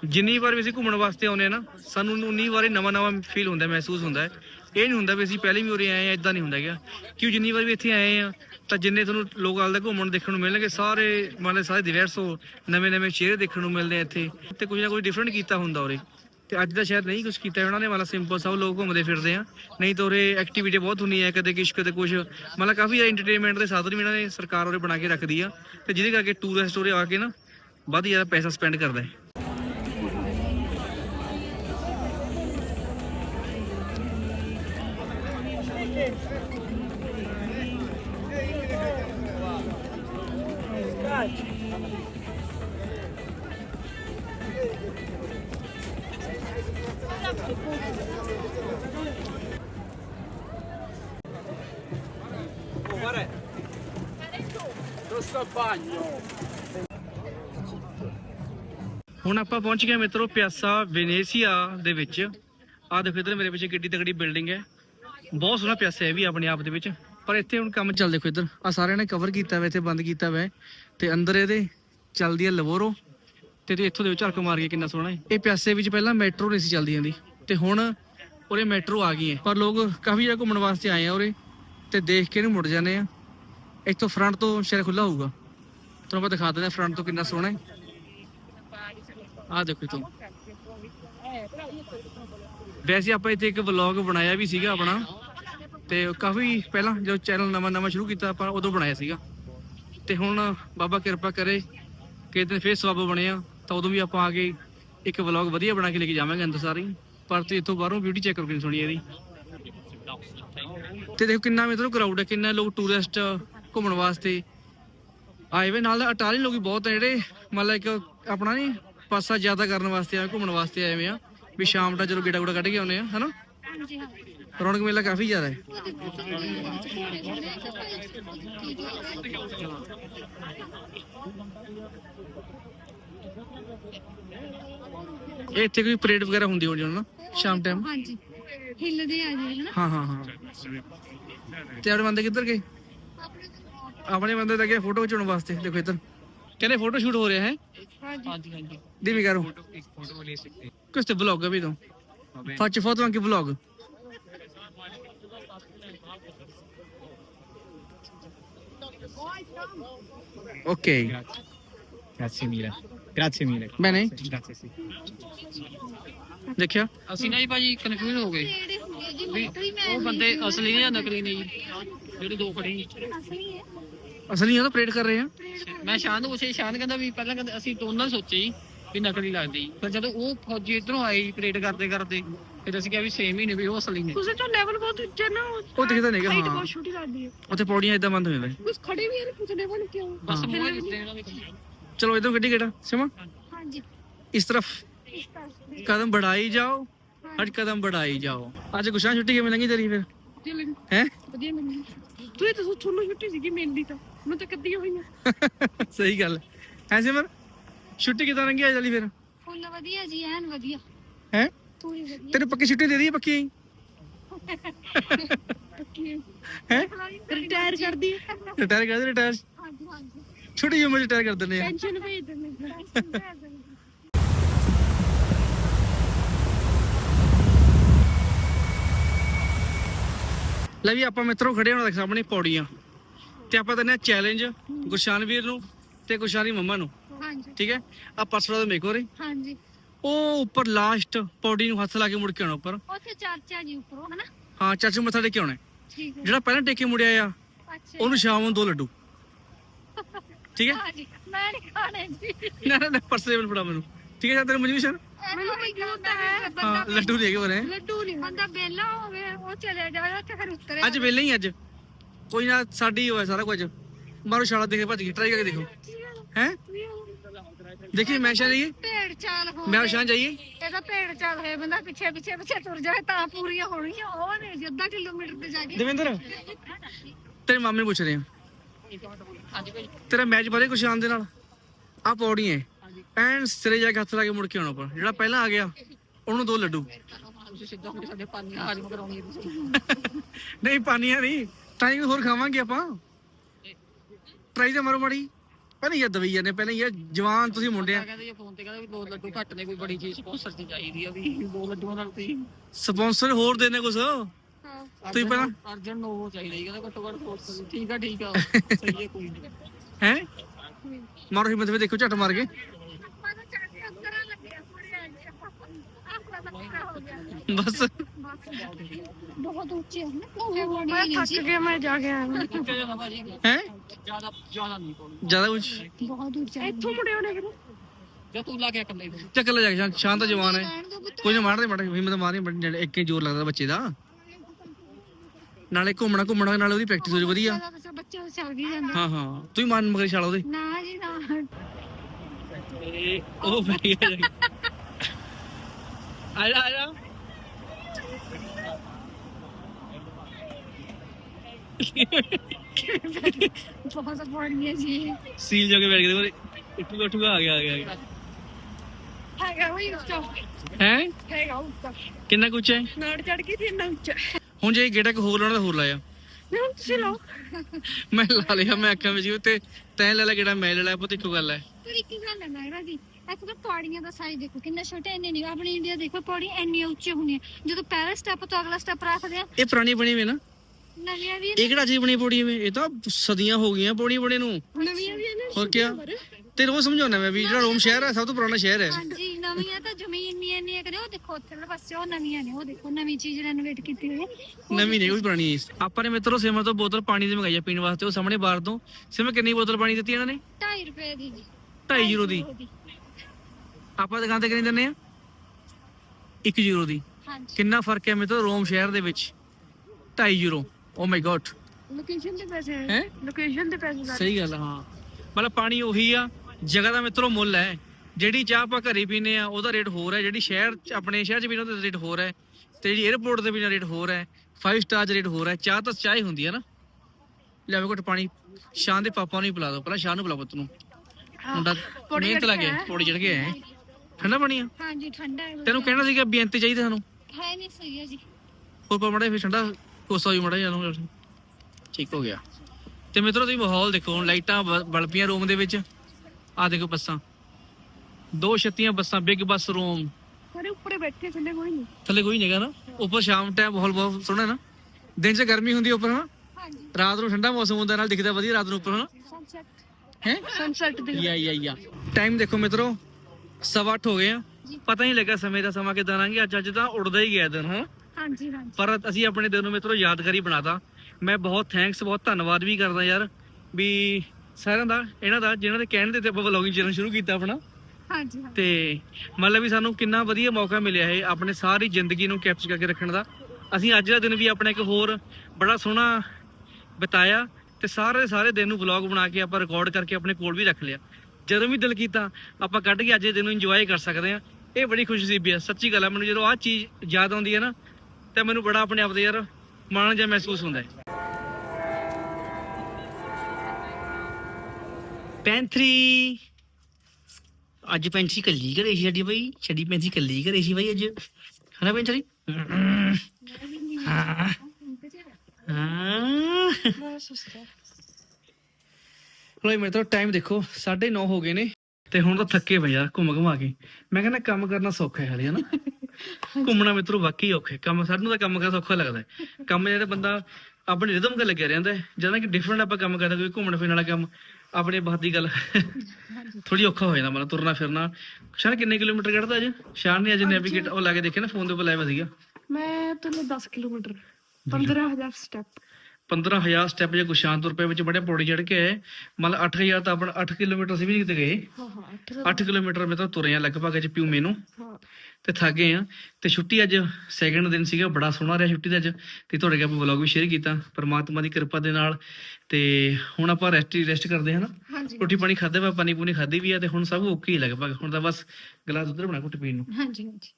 ਜਿੰਨੀ ਵਾਰ ਵੀ ਅਸੀਂ ਘੁੰਮਣ ਵਾਸਤੇ ਆਉਨੇ ਆ ਨਾ ਸਾਨੂੰ ਉਨੀ ਵਾਰੀ ਨਵਾਂ ਨਵਾਂ ਫੀਲ ਹੁੰਦਾ ਮਹਿਸੂਸ ਹੁੰਦਾ ਹੈ। ਇਹ ਨਹੀਂ ਹੁੰਦਾ ਵੀ ਅਸੀਂ ਪਹਿਲੇ ਵੀ ਉਰੇ ਆਏ ਆ ਇਦਾਂ ਨਹੀਂ ਹੁੰਦਾ ਹੈਗਾ। ਕਿਉਂ ਜਿੰਨੀ ਵਾਰ ਵੀ ਇੱਥੇ ਆਏ ਆ ਤਾਂ ਜਿੰਨੇ ਤੁਹਾਨੂੰ ਲੋਕ ਆਲਦਾ ਘੁੰਮਣ ਦੇਖਣ ਨੂੰ ਮਿਲਣਗੇ, ਸਾਰੇ ਮਤਲਬ ਸਾਰੇ ਦਿਵਰਸ ਹੋ ਨਵੇਂ ਨਵੇਂ ਚਿਹਰੇ ਦੇਖਣ ਨੂੰ ਮਿਲਦੇ ਆ ਇੱਥੇ ਤੇ ਕੁਝ ਨਾ ਕੁਝ ਡਿਫਰੈਂਟ ਕੀਤਾ ਹੁੰਦਾ ਉਰੇ। ਤੇ ਅੱਜ ਦਾ ਸ਼ਹਿਰ ਨਹੀਂ ਕੁਝ ਕੀਤਾ ਉਹਨਾਂ ਨੇ ਮਤਲਬ ਸਿੰਪਲ ਸਭ ਲੋਕ ਘੁੰਮਦੇ ਫਿਰਦੇ ਆ। ਨਹੀਂ ਤਾਂ ਉਰੇ ਐਕਟੀਵਿਟੀ ਬਹੁਤ ਹੁੰਦੀ ਹੈ, ਕਦੇ ਕਿਸ਼ ਕਦੇ ਕੁਝ ਮਤਲਬ ਕਾਫੀ ਐਂਟਰਟੇਨਮੈਂਟ ਦੇ ਸਾਧਨ ਵੀ ਇਹਨਾਂ ਨੇ ਸਰਕਾਰ ਉਰੇ ਬਣਾ ਕੇ ਰੱਖਦੀ ਆ। ਤੇ ਜਿਹਦੇ ਕਰਕੇ ਟੂਰਿਸਟ ਉਰੇ ਆ ਕੇ ਨਾ, ਵੱਧ ਜ਼ਿਆਦਾ ਪੈਸਾ ਸਪੈਂਡ ਕਰਦਾ ਹੈ। ਹੁਣ ਆਪਾਂ ਪਹੁੰਚ ਗਏ ਮਿੱਤਰੋ ਪਿਆਸਾ ਵੈਨੇਸੀਆ ਦੇ ਵਿੱਚ। ਆਹ ਦੇਖੋ ਇਧਰ ਮੇਰੇ ਪਿੱਛੇ ਕਿੱਡੀ ਤਗੜੀ ਬਿਲਡਿੰਗ ਹੈ। ਬਹੁਤ ਸੋਹਣਾ ਪਿਆਸਾ ਹੈ ਇਹ ਵੀ ਆਪਣੇ ਆਪ ਦੇ ਵਿੱਚ। ਪਰ ਇੱਥੇ ਹੁਣ ਕੰਮ ਚੱਲ ਦੇਖੋ ਇਧਰ। ਆ ਸਾਰਿਆਂ ਨੇ ਕਵਰ ਕੀਤਾ ਹੋਇਆ ਇੱਥੇ ਬੰਦ ਕੀਤਾ ਹੋਇਆ ਤੇ ਅੰਦਰ ਇਹਦੇ ਚੱਲਦੀ ਹੈ ਲਵੋਰੋ ਤੇ ਤੇ ਇੱਥੋਂ ਦੇ ਝਲਕ ਮਾਰ ਕੇ ਕਿੰਨਾ ਸੋਹਣਾ ਹੈ। ਇਹ ਪਿਆਸੇ ਵਿੱਚ ਪਹਿਲਾਂ ਮੈਟਰੋ ਨਹੀਂ ਸੀ ਚੱਲਦੀ ਜਾਂਦੀ। ਤੇ ਹੁਣ ਉਰੇ ਮੈਟਰੋ ਆ ਗਈ ਹੈ। ਪਰ ਲੋਕ ਕਾਫੀ ਜਗ੍ਹਾ ਘੁੰਮਣ ਵਾਸਤੇ ਆਏ ਆ ਉਰੇ ਤੇ ਦੇਖ ਕੇ ਨੂੰ ਮੁੜ ਜਾਂਦੇ ਆ। ਇੱਥੋਂ ਫਰੰਟ ਤੋਂ ਸ਼ਹਿਰ ਖੁੱਲਾ ਹੋਊਗਾ। ਤੁਹਾਨੂੰ ਆਪਾਂ ਦਿਖਾ ਦਿੰਦੇ ਆ ਫਰੰਟ ਤੋਂ ਕਿੰਨਾ ਸੋਹਣਾ ਹੈ। ਆਹ ਦੇਖੋ ਤੂੰ। ਵੈਸੇ ਆਪਾਂ ਇੱਥੇ ਇੱਕ ਵਲੌਗ ਬਣਾਇਆ ਵੀ ਸੀਗਾ ਆਪਣਾ। ਤੇ ਕਾਫੀ ਪਹਿਲਾਂ ਜਦੋਂ ਚੈਨਲ ਨਵਾਂ ਨਵਾਂ ਸ਼ੁਰੂ ਕੀਤਾ ਆਪਾਂ ਉਦੋਂ ਬਣਾਇਆ ਸੀਗਾ। ਤੇ ਹੁਣ ਬਾਬਾ ਕਿਰਪਾ ਕਰੇ ਕਿ ਦਿਨ ਫੇਰ ਸਵਾਬ ਬਣਿਆ ਤਾਂ ਉਦੋਂ ਵੀ ਆਪਾਂ ਆ ਕੇ ਇੱਕ ਵਲੌਗ ਵਧੀਆ ਬਣਾ ਕੇ ਲੈ ਕੇ ਜਾਵਾਂਗੇ ਅੰਦਰ ਸਾਰੇ। ਪਰ ਤੇ ਇੱਥੋਂ ਬਾਹਰੋਂ ਬਿਊਟੀ ਚੈੱਕ ਕਰਕੇ ਸੁਣੀ ਇਹਦੀ। ਤੇ ਦੇਖੋ ਕਿੰਨਾ ਮਤਲਬ ਕਰਾਊਡ ਹੈ ਕਿੰਨਾ ਲੋਕ ਟੂਰਿਸਟ ਘੁੰਮਣ ਵਾਸਤੇ। ਆਏ ਵੇ ਨਾਲ ਅਟਾਰੀ ਲੋਕੀ ਬਹੁਤ ਆ ਜਿਹੜੇ ਮਤਲਬ ਇੱਕ ਆਪਣਾ ਨਹੀਂ ਪਾਸਾ ਜ਼ਿਆਦਾ ਕਰਨ ਵਾਸਤੇ ਆਏ ਘੁੰਮਣ ਵਾਸਤੇ ਆਏ ਵੇ ਆ। ਵੀ ਸ਼ਾਮ ਦਾ ਚਲੋ ਗੇੜਾ ਗੂੜਾ ਕੱਢ ਕੇ ਆਉਨੇ ਆ ਹਨਾ? ਹਾਂਜੀ ਹਾਂ। ਰੌਣਕ ਮੇਲਾ ਕਾਫੀ ਜ਼ਿਆਦਾ ਹੈ। ਇਹ ਇੱਥੇ ਕੋਈ ਪਰੇਡ ਵਗੈਰਾ ਹੁੰਦੀ ਹੋਣੀ ਨਾ ਸ਼ਾਮ ਟਾਈਮ ਹਾਂਜੀ। ਹਿੱਲਦੇ ਆ ਜੀ ਹਨਾ? ਹਾਂ ਹਾਂ ਹਾਂ। ਤੇ ਆਪਣੇ ਬੰਦੇ ਕਿੱਧਰ ਗਏ? ਆਪਣੇ ਬੰਦੇ ਤਾਂ ਗਏ ਫੋਟੋ ਖਿਚਾਉਣ ਵਾਸਤੇ ਦੇਖੋ ਇੱਧਰ। ਕਹਿੰਦੇ ਫੋਟੋ ਸ਼ੂਟ ਹੋ ਰਿਹਾ ਹੈ। ਹਾਂਜੀ। ਹਾਂਜੀ ਹਾਂਜੀ। ਦੀਵੀ ਕਰੋ ਇੱਕ ਫੋਟੋ ਲੈ ਸਕਦੇ ਕਿਸ ਤੇ ਵਲੌਗ ਅਭੀ ਤੋਂ। faccio foto anche vlog? Ok Grazie mille. Grazie mille. bene Grazie sì. ਦੇਖਿਆ ਅਸੀਂ ਨਾ ਜੀ ਭਾਜੀ ਕਨਫਿਊਜ਼ ਹੋ ਗਏ ਆ ਜੀ ਵੀ ਉਹ ਬੰਦੇ ਅਸਲੀ ਨੇ ਜਾਂ ਨਕਲੀ ਨੇ ਜੀ ਜਿਹੜੇ ਦੋ ਖੜੇ ਸੀ ਅਸਲੀ ਹੈ ਅਸਲੀ ਇਹ ਤਾਂ ਪਰੇਡ ਕਰ ਰਹੇ ਆ ਮੈਂ ਸ਼ਾਨ ਨੂੰ ਪੁੱਛਿਆ ਸ਼ਾਨ ਕਹਿੰਦਾ ਵੀ ਪਹਿਲਾਂ ਕਹਿੰਦੇ ਅਸੀਂ ਦੋਨਾਂ ਸੋਚੇ ਜੀ ਵੀ ਨਕਲੀ ਲੱਗਦੀ ਪਰ ਜਦੋਂ ਉਹ ਫੌਜੀ ਇਧਰੋਂ ਆਏ ਪਰੇਡ ਕਰਦੇ ਕਰਦੇ ਫਿਰ ਅਸੀਂ ਕਿਹਾ ਵੀ ਸੇਮ ਹੀ ਨੇ ਵੀ ਉਹ ਅਸਲੀ ਨੇ ਤੁਸੀਂ ਤਾਂ ਲੈਵਲ ਬਹੁਤ ਉੱਚਾ ਨਾ ਉਹ ਦਿਖਦਾ ਨਹੀਂ ਗਾ, ਹਾਈਟ ਹਾਂ। ਬਹੁਤ ਛੋਟੀ ਲੱਗਦੀ ਹੈ ਉੱਥੇ ਪੌੜੀਆਂ ਇਦਾਂ ਬੰਦ ਹੋ ਜਾਂਦੀਆਂ ਕੁਝ ਖੜੇ ਵੀ ਨਹੀਂ ਪੁੱਛਦੇ ਬਣ ਕਿਉਂ ਬਸ ਹਾਂ। ਮੂੰਹ ਹੀ ਦਿੱਤੇ ਇਹਨਾਂ ਦੇ ਚਲੋ ਇਧਰ ਗੱਡੀ ਕਿਹੜਾ ਸਿਮਾ? ਹਾਂਜੀ। ਇਸ ਤਰਫ। ਕਦਮ ਬੜਾਈ ਜਾਓ ਹਰ ਕਦਮ ਬੜਾਈ ਜਾਓ। ਅੱਜ ਗੁਸ਼ਾਂ ਛੁੱਟੀ ਕਿਵੇਂ ਲੰਗੀ ਤੇਰੀ ਫਿਰ? ਛੁੱਟੀ ਸਹੀ ਗੱਲ। ਸਿਮਰ? ਛੁੱਟੀ ਕਿਦਾਂ ਲੰਗੀ ਅੱਜ ਵਾਲੀ ਫਿਰ? ਫੁੱਲ ਵਧੀਆ ਤੈਨੂੰ ਪੱਕੀ ਛੁੱਟੀ ਦੇ ਦਈਏ ਪੱਕੀ? ਹੈ। ਹੈ? ਰਿਟਾਇਰ ਕਰਦੀ ਹੈ ਰਿਟਾਇਰ ਕਰ ਰਿਟਾਇਰ ਹਾਂਜੀ ਹਾਂਜੀ। ਛੋਟੀ ਉਮਰ ਚ ਰਿਟਾਇਰ ਕਰ ਦਿੰਦੇ ਆ। ਪੈਨਸ਼ਨ ਭੇਜ ਦਿੰਦੇ ਲੈ ਵੀ ਆਪਾਂ ਮਿੱਤਰੋ ਖੜੇ ਹੋਣਾ ਦੇਖ ਸਾਹਮਣੇ ਪੌੜੀਆਂ। ਤੇ ਆਪਾਂ ਦਿੰਦੇ ਆ ਚੈਲੰਜ ਗੁਰਸ਼ਾਨ ਵੀਰ ਨੂੰ ਤੇ ਗੁਰਸ਼ਾਨ ਦੀ ਮੰਮਾ ਨੂੰ। ਹਾਂਜੀ। ਠੀਕ ਹੈ? ਆ ਪਰਸੋਂ ਦਾ ਮੇਕੋ ਰੇ ਹਾਂਜੀ। ਉਹ ਉੱਪਰ ਲਾਸਟ ਪੌੜੀ ਨੂੰ ਹੱਥ ਲਾ ਕੇ ਮੁੜ ਕੇ ਆਉਣਾ ਉੱਪਰ। ਉੱਥੇ ਚਰਚਾ ਜੀ ਉੱਪਰੋਂ ਹਨਾ? ਹਾਂ ਚਾਚੂ ਮੱਥਾ ਟੇਕ ਕੇ ਆਉਣਾ ਹੈ। ਠੀਕ ਹੈ। ਜਿਹੜਾ ਪਹਿਲਾਂ ਟੇਕ ਮੁੜਿਆ ਆ ਅੱਛਾ। ਉਹਨੂੰ ਸ਼ਾਮ ਨੂੰ ਦੋ ਲੱਡੂ। ਠੀਕ ਹੈ? ਹਾਂਜੀ ਮੈਂ ਨਹੀਂ ਖਾਣੇ ਜੀ। ਨਾ ਨਾ, ਨਾ ਪਰਸੇਵਲ ਫੜਾ ਮੈਨੂੰ। ਠੀਕ ਹੈ ਤੇਰੇ ਮਨਜੂਸ਼ਨ ਮੈਨੂੰ ਮਨਜ਼ੂਰ ਤਾਂ ਹੈ। ਹਾਂ ਲੱਡੂ ਦੇ ਕੇ ਬਣੇ ਲੱਡੂ ਨਹੀਂ ਬੰਦਾ ਬੇਲਾ ਹੋਵੇ ਉਹ ਚਲੇ ਜਾਵੇ ਤੇ ਫਿਰ ਉਤਰੇ। ਅੱਜ ਵੇਲੇ ਹੀ ਅੱਜ। ਕੋਈ ਨਾ ਸਾਡੀ ਹੋਇਆ ਸਾਰਾ ਕੁਝ। ਮਾਰੋ ਛਾਲਾ ਦੇ ਕੇ ਭੱਜ ਗਈ ਟਰਾਈ ਕਰਕੇ ਦੇਖੋ। ਹੈ? ਦੇਖੀ ਮੈਂ ਸ਼ਾਨ ਜਾਈਏ? ਭੇੜ ਚਾਲ ਹੋ ਮੈਂ ਸ਼ਾਨ ਜਾਈਏ? ਇਹਦਾ ਭੇੜ ਚਾਲ ਹੋਏ ਬੰਦਾ ਪਿੱਛੇ ਪਿੱਛੇ ਪਿੱਛੇ ਤੁਰ ਜਾਵੇ ਤਾਂ ਪੂਰੀਆਂ ਹੋਣਗੀਆਂ ਉਹ ਨੇ ਅੱਧਾ ਕਿਲੋਮੀਟਰ ਤੇ ਜਾ ਕੇ। ਦਵਿੰਦਰ ਤੇਰੇ ਮਾਮੇ ਨੂੰ ਪੁੱਛ ਰਹੇ ਆ ਹਾਂਜੀ ਤੇਰਾ ਮੈਚ ਬਾਰੇ ਕੁਛ ਆਉਣ ਦੇ ਨਾਲ ਆ ਪੌੜੀਆਂ ਐਨ ਸਿਰੇ ਜਾ ਕੇ ਹੱਥ ਲਾ ਕੇ ਮੁੜ ਕੇ ਆਉਣਾ ਪਰ ਜਿਹੜਾ ਪਹਿਲਾਂ ਆ ਗਿਆ ਉਹਨੂੰ ਦੋ ਲੱਡੂ। ਤੁਸੀਂ ਸਿੱਧਾ ਹੋ ਕੇ ਸਾਡੇ ਪਾਣੀ ਹਾਜ਼ਮ ਕਰਾਉਣੀ ਹੈ ਤੁਸੀਂ। ਨਹੀਂ ਪਾਣੀਆਂ ਨਹੀਂ। ਹੀ ਹੋਰ ਖਾਵਾਂਗੇ ਆਪਾਂ। ਟਰਾਈ ਤੇ ਮਾਰੋ ਮਾੜੀ। ਪਹਿਲਾਂ ਯਾਰ ਦਵਈ ਜਾਂਦੇ ਪਹਿਲਾਂ ਯਾਰ ਜਵਾਨ ਤੁਸੀਂ ਮੁੰਡੇ ਆ ਕਹਿੰਦੇ ਇਹ ਫੋਨ ਤੇ ਕਹਿੰਦਾ ਵੀ ਦੋ ਲੱਡੂ ਘੱਟ ਨੇ ਕੋਈ ਬੜੀ ਚੀਜ਼ ਸਪਾਂਸਰ ਦੀ ਚਾਹੀਦੀ ਆ ਵੀ ਦੋ ਲੱਡੂਆਂ ਨਾਲ ਤੁਸੀਂ। ਸਪਾਂਸਰ ਹੋਰ ਦੇਣੇ ਕੁਛ? ਤੁਸੀਂ ਪਹਿਲਾਂ ਅਰਜਨ ਨੂੰ ਉਹ ਚਾਹੀਦਾ ਜੀ ਕਹਿੰਦਾ ਘੱਟੋ ਘੱਟ ਫੋਰਸ ਠੀਕ ਆ ਠੀਕ ਆ। ਸਹੀ ਹੈ ਕੋਈ ਨਹੀਂ। ਹੈ? ਮਾਰੋ ਹਿੰਮਤ ਵੀ ਦੇਖੋ ਝੱਟ ਮਾਰ ਕੇ। ਹੋ ਗਿਆ ਬਸ। ਬਹੁਤ ਉੱਚੇ ਹਨ ਮੈਂ ਥੱਕ ਗਿਆ ਮੈਂ ਜਾ ਭਾਜੀ। ਹੈ? ਜ਼ਿਆਦਾ ਜ਼ਿਆਦਾ ਨਹੀਂ ਜ਼ਿਆਦਾ ਕੁਛ। ਬਹੁਤ ਉੱਚਾ ਇੱਥੋਂ ਮੁੜੇ ਉਹਨੇ ਫਿਰ। ਜਾਂ ਤੂੰ ਲਾ ਕੇ ਇਕੱਲੇ ਹੀ। ਚੱਕ ਲੈ ਜਾ ਕੇ ਸ਼ਾਂਤ ਜਵਾਨ ਹੈ। ਕੋਈ ਨਾ ਮਾਰਦੇ ਮਾੜੇ ਹਿੰਮਤ ਮਾਰੀ ਬੜੀ ਇੱਕ ਹੀ ਜ਼ੋਰ ਲੱਗਦਾ ਬੱਚੇ ਦਾ। ਨਾਲੇ ਘੁੰਮਣਾ ਘੁੰਮਣਾ ਨਾਲੇ ਉਹਦੀ ਪ੍ਰੈਕਟਿਸ ਹੋ ਜਾਊ ਵਧੀਆ। ਬੱਚਾ ਚੱਲ ਵੀ ਜਾਂਦਾ। ਹਾਂ ਹਾਂ। ਤੂੰ ਹੀ ਮਾਰਨ ਮਗਰ ਛਾਲ ਉਹਦੇ। ਨਾ ਜੀ ਨਾ। ਉਹ ਪੈ ਗਿਆ ਜਾ ਕੇ। ਆ ਜਾ ਆ ਜਾ। ਬਹੁਤ ਬੜੀਆਂ ਜੀ। ਸੀਲ ਜਾ ਕੇ ਬੈਠ ਗਏ ਉਹਦੇ ਇੱਟੂ ਇੱਟੂ ਆ ਗਿਆ ਆ ਗਿਆ ਹੈਗਾ ਵਈ ਉੱਚਾ। ਹੈ? ਹੈਗਾ ਉੱਚਾ। ਕਿੰਨਾ ਕੁ ਉੱਚਾ ਹੈ? ਨਾੜ ਚੜ ਗਈ ਤੇ ਇੰਨਾ ਉੱਚਾ। ਹੁਣ ਜੇ ਗੇੜਾ ਕੋ ਹੋਰ ਲਾਉਣਾ ਤਾਂ ਹੋਰ ਲਾਇਆ। ਨਹੀਂ ਹੁਣ ਤੁਸੀਂ ਲਓ। ਮੈਂ ਲਾ ਲਿਆ ਮੈਂ ਅੱਖਾਂ ਵਿੱਚ ਤੇ ਤੈਂ ਲੈ ਲੈ ਗੇੜਾ ਮੈਂ ਲੈ ਲਿਆ ਪੁੱਤ ਇੱਕੋ ਗੱਲ ਹੈ। ਪਰ ਇੱਕ ਗੱਲ ਹੈ ਨਾ ਜੀ ਇੱਥੇ ਤਾਂ ਪੌੜੀਆਂ ਦਾ ਸਾਈਜ਼ ਦੇਖੋ ਕਿੰਨਾ ਛੋਟਾ ਇੰਨੇ ਨਹੀਂ ਆਪਣੀ ਇੰਡੀਆ ਦੇਖੋ ਪੌੜੀ ਇੰਨੀ ਉੱਚੀ ਹੁੰਦੀ ਹੈ। ਜਦੋਂ ਪਹਿਲਾ ਸਟੈਪ ਤੋਂ ਅਗਲਾ ਸਟੈਪ ਰੱਖਦੇ ਆ ਇਹ ਪੁਰਾਣੀ ਬਣੀ ਹੋਈ ਨਾ। ਨਵੀਆਂ ਵੀ ਇਹ ਕਿਹੜਾ ਚੀਜ਼ ਬਣੀ ਪੌੜੀ ਐਵੇਂ ਇਹ ਤਾਂ ਸਦੀਆਂ ਹੋ ਗਈਆਂ ਪੌੜੀ ਬਣੇ ਨੂੰ। ਨਵੀਆਂ ਵੀ ਇਹਨਾਂ ਹੋਰ ਕਿਆ? ਤੇ ਰੋਜ਼ ਸਮਝਾਉਣਾ ਮੈਂ ਵੀ ਜਿਹੜਾ ਰੋਮ ਸ਼ਹਿਰ ਹੈ ਸਭ ਤੋਂ ਪੁਰਾਣਾ ਸ਼ਹਿਰ ਹੈ। ਹਾਂਜੀ ਨਵੀਆਂ ਤਾਂ ਜ਼ਮੀਨ ਇੰਨੀ ਇੰਨੀ ਹੈ ਕਰੇ ਉਹ ਦੇਖੋ ਉੱਥੇ ਵਾਲੇ ਪਾਸੇ ਉਹ ਨਵੀਆਂ ਨੇ ਉਹ ਦੇਖੋ ਨਵੀਂ ਚੀਜ਼ ਰੈਨੋਵੇਟ ਕੀਤੀ ਹੋਈ ਹੈ। ਉਹ ਨਵੀਂ ਨਹੀਂ ਕੋਈ ਪੁਰਾਣੀ ਹੈ। ਆਪਾਂ ਨੇ ਮਿੱਤਰੋ ਸਿਮਰ ਤੋਂ ਬੋਤਲ ਪਾਣੀ ਦੀ ਮੰਗਾਈ ਆ ਪੀਣ ਵਾਸਤੇ ਉਹ ਸਾਹਮਣੇ ਬਾਹਰ ਤੋਂ। ਸਿਮਰ ਕਿੰਨੀ ਬੋਤਲ ਪਾਣੀ ਦਿੱਤੀ ਇਹਨਾਂ ਨੇ? 2.5 ਰੁਪਏ ਦੀ ਜੀ। 2.5 ਯੂਰੋ ਦੀ। ਆਪਾਂ ਦੁਕਾਨ ਤੇ ਕਿੰਨੀ ਦਿੰਨੇ ਆ? 1 ਯੂਰੋ ਦੀ। ਹਾਂਜੀ। ਕਿੰਨਾ ਫ਼ਰਕ ਹੈ ਮਿੱਤਰੋ ਰੋਮ ਸ਼ਹਿਰ ਦੇ ਵਿੱਚ? 2.5 euro oh my god location ਦੇ ਪੈਸੇ ਹੈਂ? ਹੈ? ਲੋਕੇਸ਼ਨ ਦੇ ਪੈਸੇ ਸਹੀ ਗੱਲ ਹਾਂ। ਮਤਲਬ ਪਾਣੀ ਉਹੀ ਆ ਜਗ੍ਹਾ ਦਾ ਮਿੱਤਰੋ ਮੁੱਲ ਹੈ। ਜਿਹੜੀ ਚਾਹ ਆਪਾਂ ਘਰੇ ਪੀਨੇ ਆ ਉਹਦਾ ਰੇਟ ਹੋਰ ਹੈ। ਜਿਹੜੀ ਸ਼ਹਿਰ ਚ ਆਪਣੇ ਸ਼ਹਿਰ ਚ ਪੀਨੇ ਉਹਦਾ ਰੇਟ ਹੋਰ ਹੈ। ਤੇ ਜਿਹੜੀ 에어ਪੋਰਟ ਤੇ ਪੀਨੇ ਰੇਟ ਹੋਰ ਹੈ। 5 ਸਟਾਰ ਦਾ ਰੇਟ ਹੋਰ ਹੈ। ਚਾਹ ਤਾਂ ਚਾਹ ਹੀ ਹੁੰਦੀ ਹੈ ਨਾ। ਲੈ ਘੁੱਟ ਪਾਣੀ ਸ਼ਾਨ ਦੇ ਪਾਪਾ ਨੂੰ ਹੀ ਪਿਲਾ ਦਿਓ। ਪਹਿਲਾਂ ਸ਼ਾਨ ਨੂੰ ਪਿਲਾ ਪੁੱਤ ਨੂੰ। ਮੁੰਡਾ ਮਿਹਨਤ ਲੱਗ। ਪੌੜੀ ਚੜ ਠੰਡਾ ਪਾਣੀ ਆ? ਹਾਂਜੀ ਠੰਡਾ ਹੈ। ਤੈਨੂੰ ਕਹਿਣਾ ਸੀਗਾ ਬੇਨਤੀ ਚਾਹੀਦੀ ਸਾਨੂੰ? ਹੈ ਨਹੀਂ ਸਹੀ ਹੈ ਜੀ। ਹੋਰ ਪਾ ਮੜਾ ਫਿਰ ਠੰਡਾ ਕੋਸਾ ਹੋਈ ਮੜਾ ਜਾਨੂੰ ਠੀਕ ਹੋ ਗਿਆ। ਤੇ ਮਿੱਤਰੋ ਤੁਸੀਂ ਮਾਹੌਲ ਦੇਖੋ। ਹੁਣ ਲਾਈਟਾਂ ਬ- ਬਲ ਪਈਆਂ ਰੂਮ ਦੇ ਵਿੱਚ। ਆ ਦੇਖੋ ਬੱਸਾਂ। ਦੋ ਛੱਤੀਆਂ ਬੱਸਾਂ ਬਿਗ ਬੱਸ ਰੂਮ। ਸਾਰੇ ਉੱਪਰੇ ਬੈਠੇ ਥੱਲੇ ਕੋਈ ਨਹੀਂ। ਥੱਲੇ ਕੋਈ ਨਹੀਂਗਾ ਨਾ। ਉੱਪਰ ਸ਼ਾਮ ਟਾਈਮ ਮਾਹੌਲ ਬਹੁਤ ਸੋਹਣਾ ਨਾ। ਦਿਨ 'ਚ ਗਰਮੀ ਹੁੰਦੀ ਉੱਪਰ ਹਨਾ? ਹਾਂਜੀ। ਰਾਤ ਨੂੰ ਠੰਡਾ ਮੌਸਮ ਹੁੰਦਾ ਨਾਲ ਦਿਖਦਾ ਵਧੀਆ ਰਾਤ ਨੂੰ ਉੱਪਰ ਹਨਾ? ਸਨਸੈਟ ਹੈ? ਸਨਸੈਟ ਦੇ ਯਾ ਯਾ ਯਾ। ਟਾਈਮ ਦੇਖੋ ਮਿੱਤਰੋ ਸਵਾ ਅੱਠ ਹੋ ਗਏ ਆ। ਪਤਾ ਹੀ ਲੱਗਾ ਸਮੇਂ ਦਾ ਸਮਾਂ ਕਿਦਾਂ ਲੰਘ ਗਿਆ। ਅੱਜ ਅੱਜ ਤਾਂ ਉੜਦਾ ਹੀ ਗਿਆ ਦਿਨ ਹਾਂ ਹਾਂਜੀ ਹਾਂਜੀ। ਪਰ ਅਸੀਂ ਆਪਣੇ ਦਿਨ ਨੂੰ ਮਿੱਤਰੋ ਯਾਦਗਾਰੀ ਬਣਾਤਾ। ਮੈਂ ਬਹੁਤ ਥੈਂਕਸ ਬਹੁਤ ਧੰਨਵਾਦ ਵੀ ਕਰਦਾ ਯਾਰ ਵੀ ਸਾਰਿਆਂ ਦਾ ਇਹਨਾਂ ਦਾ ਜਿਨ੍ਹਾਂ ਦੇ ਕਹਿਣ ਦੇ ਤੇ ਆਪਾਂ ਵਲੌਗਿੰਗ ਚੈਨਲ ਸ਼ੁਰੂ ਕੀਤਾ ਆਪਣਾ। ਹਾਂਜੀ ਤੇ ਮਤਲਬ ਵੀ ਸਾਨੂੰ ਕਿੰਨਾ ਵਧੀਆ ਮੌਕਾ ਮਿਲਿਆ ਇਹ ਆਪਣੇ ਸਾਰੀ ਜ਼ਿੰਦਗੀ ਨੂੰ ਕੈਪਚਰ ਕਰਕੇ ਰੱਖਣ ਦਾ। ਅਸੀਂ ਅੱਜ ਦਾ ਦਿਨ ਵੀ ਆਪਣਾ ਇੱਕ ਹੋਰ ਬੜਾ ਸੋਹਣਾ ਬਿਤਾਇਆ ਤੇ ਸਾਰੇ ਸਾਰੇ ਦਿਨ ਨੂੰ ਵਲੌਗ ਬਣਾ ਕੇ ਆਪਾਂ ਰਿਕਾਰਡ ਕਰਕੇ ਆਪਣੇ ਕੋਲ ਵੀ ਰੱਖ ਲਿਆ। ਜਦੋਂ ਵੀ ਦਿਲ ਕੀਤਾ ਆਪਾਂ ਕੱਢ ਕੇ ਅੱਜ ਦੇ ਦਿਨ ਨੂੰ ਇੰਜੋਏ ਕਰ ਸਕਦੇ ਆ ਇਹ ਬੜੀ ਖੁਸ਼ਨਸੀਬੀ ਹੈ ਸੱਚੀ ਗੱਲ ਹੈ ਮੈਨੂੰ ਜਦੋਂ ਆਹ ਚੀਜ਼ ਯਾਦ ਆਉਂਦੀ ਹੈ ਨਾ ਤਾਂ ਮੈਨੂੰ ਬੜਾ ਆਪਣੇ ਆਪ ਦੇ ਯਾਰ ਮਾਣ ਜਿਹਾ ਮਹਿਸੂਸ ਹੁੰਦਾ ਹੈ। ਪੈਂਥਰੀ। ਅੱਜ ਪੈਂਥਰੀ ਕੱਲੀ ਘਰੇ ਸੀ ਸਾਡੀ ਬਈ ਛੱਡੀ ਪੈਂਥਰੀ ਕੱਲੀ ਘਰੇ ਸੀ ਬਈ ਅੱਜ। ਹਨਾ ਪੈਂਥਰੀ? ਹਾਂ। ਹਾਂ। ਲੋ ਮੇਰੇ ਤੋਂ ਟਾਈਮ ਦੇਖੋ 9:30 ਹੋ ਗਏ ਨੇ ਤੇ ਹੁਣ ਤਾਂ ਥੱਕੇ ਪਏ ਯਾਰ ਘੁੰਮ ਘੁਮਾ ਕੇ। ਮੈਂ ਕਹਿੰਦਾ ਕੰਮ ਕਰਨਾ ਸੌਖਾ ਹੈ ਹਲੇ, ਹਨਾ? ਘੁੰਮਣਾ ਮਿੱਤਰੋ ਵਾਕਈ ਔਖੇ ਕੰਮ, ਸਾਨੂੰ ਤਾਂ ਕੰਮ ਕਰਨਾ ਸੌਖਾ ਲੱਗਦਾ ਕੰਮ ਜਿਹੜਾ ਬੰਦਾ ਆਪਣੇ ਰਿਦਮ ਤੇ ਲੱਗਿਆ ਰਹਿੰਦਾ ਹੈ। ਜਦੋਂ ਕਿ ਡਿਫਰੈਂਟ ਆਪਾਂ ਕੰਮ ਕਰਦਾ ਕੋਈ ਘੁੰਮਣ ਫਿਰਨ ਵਾਲਾ ਕੰਮ ਆਪਣੇ ਬਾਤ ਦੀ ਗੱਲ। ਥੋੜੀ ਔਖਾ ਹੋ ਜਾਂਦਾ ਮਤਲਬ ਤੁਰਨਾ ਫਿਰਨਾ। ਸ਼ਾਨ ਕਿੰਨੇ ਕਿਲੋਮੀਟਰ ਕੱਢਦਾ ਅੱਜ? ਸ਼ਾਨ ਨੇ ਅੱਜ ਨੈਵੀਗੇਟ ਉਹ ਲਾ ਕੇ ਦੇਖਿਆ ਨਾ ਫੋਨ ਦੇ ਉੱਪਰ ਲਾਇਆ ਸੀਗਾ। ਮੈਂ ਤੈਨੂੰ 10 ਕਿਲੋਮੀਟਰ। 15000 ਸਟੈਪ। 15000 ਸਟੈਪ ਜੇ ਗੁਸ਼ਾਂਤ ਰੁਪਏ ਵਿੱਚ ਬੜੇ ਪੌੜੀ ਚੜ ਕੇ ਆਏ। ਮਤਲਬ 8000 ਤਾਂ ਆਪਣਾ 8 ਕਿਲੋਮੀਟਰ ਸੀ ਵੀ ਨਹੀਂ ਕਿਤੇ ਗਏ। ਹਾਂ ਹਾਂ 8 ਕਿਲੋਮੀਟਰ ਮੈਂ ਤਾਂ ਤੁਰੇ ਆ ਲਗਭਗ ਅੱਜ ਪਿਊਮੇ ਨੂੰ। ਹਾਂ। ਤੇ ਥੱਕ ਗਏ ਆ ਤੇ ਛੁੱਟੀ ਅੱਜ ਸੈਕਿੰਡ ਦਿਨ ਸੀਗਾ ਬੜਾ ਸੋਹਣਾ ਰਿਹਾ ਛੁੱਟੀ ਦਾ ਅੱਜ। ਤੇ ਤੁਹਾਡੇ ਨਾਲ ਵਲੌਗ ਵੀ ਸ਼ੇਅਰ ਕੀਤਾ ਪਰਮਾਤਮਾ ਦੀ ਕਿਰਪਾ ਦੇ ਨਾਲ। ਤੇ ਹੁਣ ਆਪਾਂ ਰੈਸਟ ਰੈਸਟ ਕਰਦੇ ਹਾਂ ਨਾ। ਰੋਟੀ ਪਾਣੀ ਖਾਦੇ ਵਾ ਪਾਣੀ ਪੂਣੀ ਖਾਦੀ ਵੀ ਆ ਤੇ ਹੁਣ ਸਭ ਓਕੇ ਹੀ ਲਗਭਗ। ਹੁਣ ਤਾਂ ਬਸ ਗਲਾਸ ਉਧਰ ਬਣਾ ਘੁੱਟ ਪੀਣ ਨੂੰ। ਹਾਂਜੀ ਹਾਂਜੀ।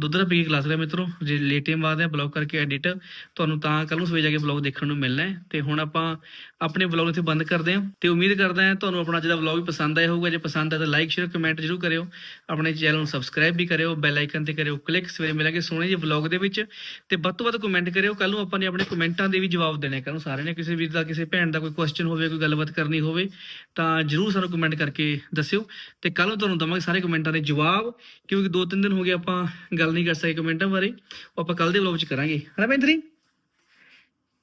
ਦੁੱਧ ਦਾ ਪੀ ਕੇ ਗਲਾਸ ਲਿਆ ਮਿੱਤਰੋ। ਜੇ ਲੇਟੇ ਬਾਅਦ ਹੈ ਬਲੌਗ ਕਰਕੇ ਐਡਿਟ ਤੁਹਾਨੂੰ ਤਾਂ ਕੱਲ ਨੂੰ ਸਵੇਰ ਜਾ ਕੇ ਬਲੌਗ ਦੇਖਣ ਨੂੰ ਮਿਲਣਾ ਹੈ। ਤੇ ਹੁਣ ਆਪਾਂ ਆਪਣੇ ਬਲੌਗ ਇੱਥੇ ਬੰਦ ਕਰਦੇ ਹਾਂ। ਤੇ ਉਮੀਦ ਕਰਦਾ ਹਾਂ ਤੁਹਾਨੂੰ ਆਪਣਾ ਜਿਹੜਾ ਦਾ ਬਲੌਗ ਵੀ ਪਸੰਦ ਆਇਆ ਹੋਊਗਾ। ਜੇ ਪਸੰਦ ਆਇਆ ਤਾਂ ਲਾਈਕ ਸ਼ੇਅਰ ਕਮੈਂਟ ਜ਼ਰੂਰ ਕਰਿਓ। ਆਪਣੇ ਚੈਨਲ ਨੂੰ ਸਬਸਕ੍ਰਾਈਬ ਵੀ ਕਰਿਓ। ਬੈਲ ਆਈਕਨ ਤੇ ਕਰਿਓ ਕਲਿੱਕ ਸਵੇਰੇ ਮਿਲਾਂਗੇ ਸੋਹਣੇ ਜਿਹੇ ਬਲੌਗ ਦੇ ਵਿੱਚ। ਤੇ ਵੱਧ ਤੋਂ ਵੱਧ ਕਮੈਂਟ ਕਰਿਓ। ਕੱਲ ਨੂੰ ਆਪਾਂ ਨੇ ਆਪਣੇ ਕਮੈਂਟਾਂ ਦੇ ਵੀ ਜਵਾਬ ਦੇਣੇ ਕੱਲ ਨੂੰ ਸਾਰਿਆਂ ਨੇ ਕਿਸੇ ਵੀਰ ਦਾ, ਕਿਸੇ ਭੈਣ ਦਾ ਕੋਈ ਕੁਐਸਚਨ ਹੋਵੇ, ਕੋਈ ਗੱਲਬਾਤ ਕਰਨੀ ਹੋਵੇ, ਤਾਂ ਜਰੂਰ ਸਾਨੂੰ ਕਮੈਂਟ ਕਰਕੇ ਦੱਸਿਓ। ਤੇ ਕੱਲ ਨੂੰ ਤੁਹਾਨੂੰ ਦਵਾਂਗੇ ਸਾਰੇ ਕਮੈਂਟਾਂ ਦੇ ਜਵਾਬ। ਕਿਉਂਕਿ ਦੋ ਤਿੰਨ ਦਿਨ ਹੋ ਗਏ ਆਪਾਂ ਗੱਲ ਨਹੀਂ ਕਰ ਸਕੇ ਕਮੈਂਟਾਂ ਬਾਰੇ, ਉਹ ਆਪਾਂ ਕੱਲ ਦੇ ਵਲੌਗ ਵਿੱਚ ਕਰਾਂਗੇ। ਹਨਾ ਬੈਂਤਰੀ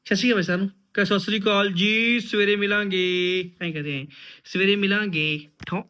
ਸਤਿ ਸ਼੍ਰੀ ਅਕਾਲ ਸਾਨੂੰ ਕਹ ਸਤਿ ਸ਼੍ਰੀ ਅਕਾਲ ਜੀ, ਸਵੇਰੇ ਮਿਲਾਂਗੇ। ਐਂ ਕਹਦੇ ਆ ਸਵੇਰੇ ਮਿਲਾਂਗੇ। ਠੋ।